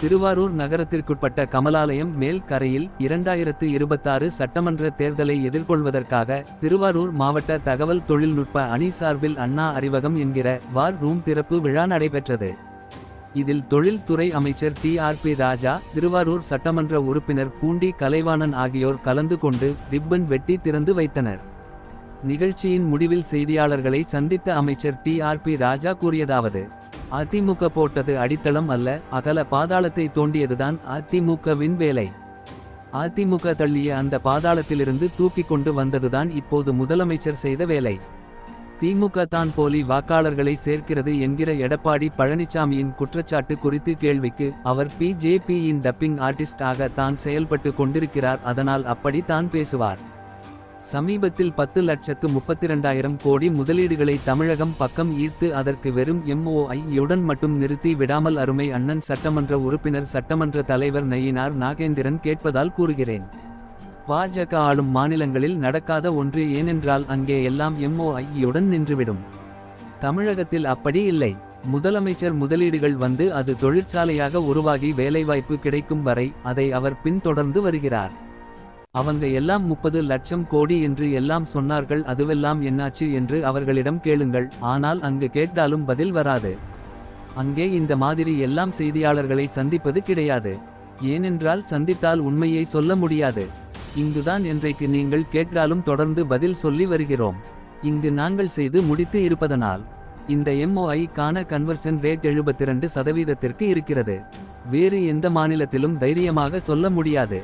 திருவாரூர் நகரத்திற்குட்பட்ட கமலாலயம் மேல் கரையில் இரண்டாயிரத்து இருபத்தாறு சட்டமன்ற தேர்தலை எதிர்கொள்வதற்காக திருவாரூர் மாவட்ட தகவல் தொழில்நுட்ப அணி சார்பில் அண்ணா அறிவகம் என்கிற வார் ரூம் திறப்பு விழா நடைபெற்றது. இதில் தொழில்துறை அமைச்சர் T R B Raja Thiruvarur சட்டமன்ற உறுப்பினர் பூண்டி கலைவாணன் ஆகியோர் கலந்து கொண்டு ரிப்பன் வெட்டி திறந்து வைத்தனர். நிகழ்ச்சியின் முடிவில் செய்தியாளர்களை சந்தித்த அமைச்சர் டி ஆர் பி ராஜா கூறியதாவது அதிமுக போட்டது அடித்தளம் அல்ல அகல பாதாளத்தை தோண்டியதுதான் அதிமுகவின் வேலை. அதிமுக தள்ளிய அந்த பாதாளத்திலிருந்து தூக்கி கொண்டு வந்ததுதான் இப்போது முதலமைச்சர் செய்த வேலை. திமுக தான் போலி வாக்காளர்களை சேர்க்கிறது என்கிற எடப்பாடி பழனிசாமியின் குற்றச்சாட்டு குறித்து கேள்விக்கு அவர் பிஜேபியின் டப்பிங் ஆர்டிஸ்டாக தான் செயல்பட்டு கொண்டிருக்கிறார் அதனால் அப்படி தான் பேசுவார். சமீபத்தில் பத்து லட்சத்து முப்பத்திரண்டாயிரம் கோடி முதலீடுகளை தமிழகம் பக்கம் ஈர்த்து அதற்கு வெறும் எம்ஓஐ யுடன் மட்டும் நிறுத்தி விடாமல் அருமை அண்ணன் சட்டமன்ற உறுப்பினர் சட்டமன்ற தலைவர் நயினார் நாகேந்திரன் கேட்பதால் கூறுகிறேன். பாஜக ஆளும் மாநிலங்களில் நடக்காத ஒன்று ஏனென்றால் அங்கே எல்லாம் எம்ஓஐயுடன் நின்றுவிடும். தமிழகத்தில் அப்படி இல்லை. முதலமைச்சர் முதலீடுகள் வந்து அது தொழிற்சாலையாக உருவாகி வேலைவாய்ப்பு கிடைக்கும் வரை அதை அவர் பின்தொடர்ந்து வருகிறார். அவங்க எல்லாம் முப்பது லட்சம் கோடி என்று எல்லாம் சொன்னார்கள் அதுவெல்லாம் என்னாச்சு என்று அவர்களிடம் கேளுங்கள். ஆனால் அங்கு கேட்டாலும் பதில் வராது. அங்கே இந்த மாதிரி எல்லாம் செய்தியாளர்களை சந்திப்பது கிடையாது. ஏனென்றால் சந்தித்தால் உண்மையை சொல்ல முடியாது. இங்குதான் என்றைக்கு நீங்கள் கேட்டாலும் தொடர்ந்து பதில் சொல்லி வருகிறோம். இங்கு நாங்கள் செய்து முடித்து இருப்பதனால் இந்த எம்ஓஐக்கான கன்வர்ஷன் ரேட் 72% சதவீதத்திற்கு இருக்கிறது. வேறு எந்த மாநிலத்திலும் தைரியமாக சொல்ல முடியாது.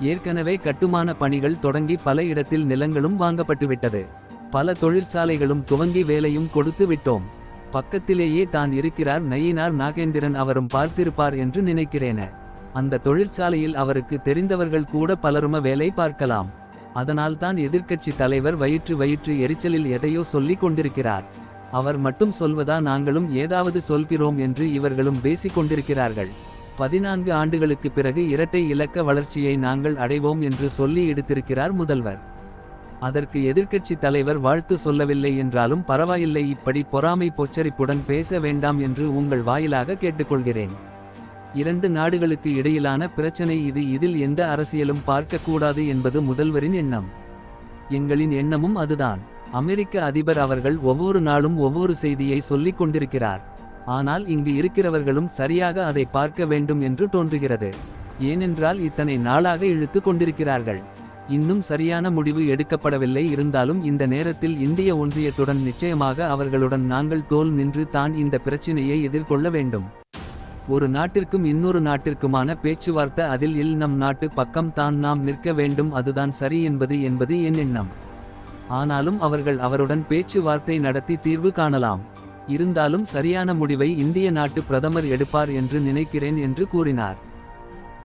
ஏற்கனவே கட்டுமான பணிகள் தொடங்கி பல இடத்தில் நிலங்களும் வாங்கப்பட்டுவிட்டது. பல தொழிற்சாலைகளும் துவங்கி வேலையும் கொடுத்து விட்டோம். பக்கத்திலேயே தான் இருக்கிறார் நயினார் நாகேந்திரன் அவரும் பார்த்திருப்பார் என்று நினைக்கிறேன. அந்த தொழிற்சாலையில் அவருக்கு தெரிந்தவர்கள் கூட பலரும வேலை பார்க்கலாம். அதனால் தான் எதிர்க்கட்சி தலைவர் வயிற்று வயிற்று எரிச்சலில் எதையோ சொல்லிக் கொண்டிருக்கிறார். அவர் மட்டும் சொல்வதா நாங்களும் ஏதாவது சொல்கிறோம் என்று இவர்களும் பேசிக் கொண்டிருக்கிறார்கள். பதினான்கு ஆண்டுகளுக்கு பிறகு இரட்டை இலக்க வளர்ச்சியை நாங்கள் அடைவோம் என்று சொல்லி எடுத்திருக்கிறார் முதல்வர். அதற்கு எதிர்க்கட்சி தலைவர் வாழ்த்து சொல்லவில்லை என்றாலும் பரவாயில்லை இப்படி பொறாமை பொச்சரிப்புடன் பேச வேண்டாம் என்று உங்கள் வாயிலாக கேட்டுக்கொள்கிறேன். இரண்டு நாடுகளுக்கு இடையிலான பிரச்சனை இது இதில் எந்த அரசியலும் பார்க்கக்கூடாது என்பது முதல்வரின் எண்ணம். எங்களின் எண்ணமும் அதுதான். அமெரிக்க அதிபர் அவர்கள் ஒவ்வொரு நாளும் ஒவ்வொரு செய்தியை சொல்லிக் கொண்டிருக்கிறார். ஆனால் இங்கு இருக்கிறவர்களும் சரியாக அதை பார்க்க வேண்டும் என்று தோன்றுகிறது. ஏனென்றால் இத்தனை நாளாக இழுத்து கொண்டிருக்கிறார்கள். இன்னும் சரியான முடிவு எடுக்கப்படவில்லை. இருந்தாலும் இந்த நேரத்தில் இந்திய ஒன்றியத்துடன் நிச்சயமாக அவர்களுடன் நாங்கள் தோல் நின்று தான் இந்த பிரச்சினையை எதிர்கொள்ள வேண்டும். ஒரு நாட்டிற்கும் இன்னொரு நாட்டிற்குமான பேச்சுவார்த்தை அதில் இல் நம் நாட்டு பக்கம் தான் நாம் நிற்க வேண்டும். அதுதான் சரி என்பது என்பது என் எண்ணம். ஆனாலும் அவர்கள் அவருடன் பேச்சுவார்த்தை நடத்தி தீர்வு காணலாம். இருந்தாலும் சரியான முடிவை இந்திய நாட்டு பிரதமர் எடுப்பார் என்று நினைக்கிறேன் என்று கூறினார்.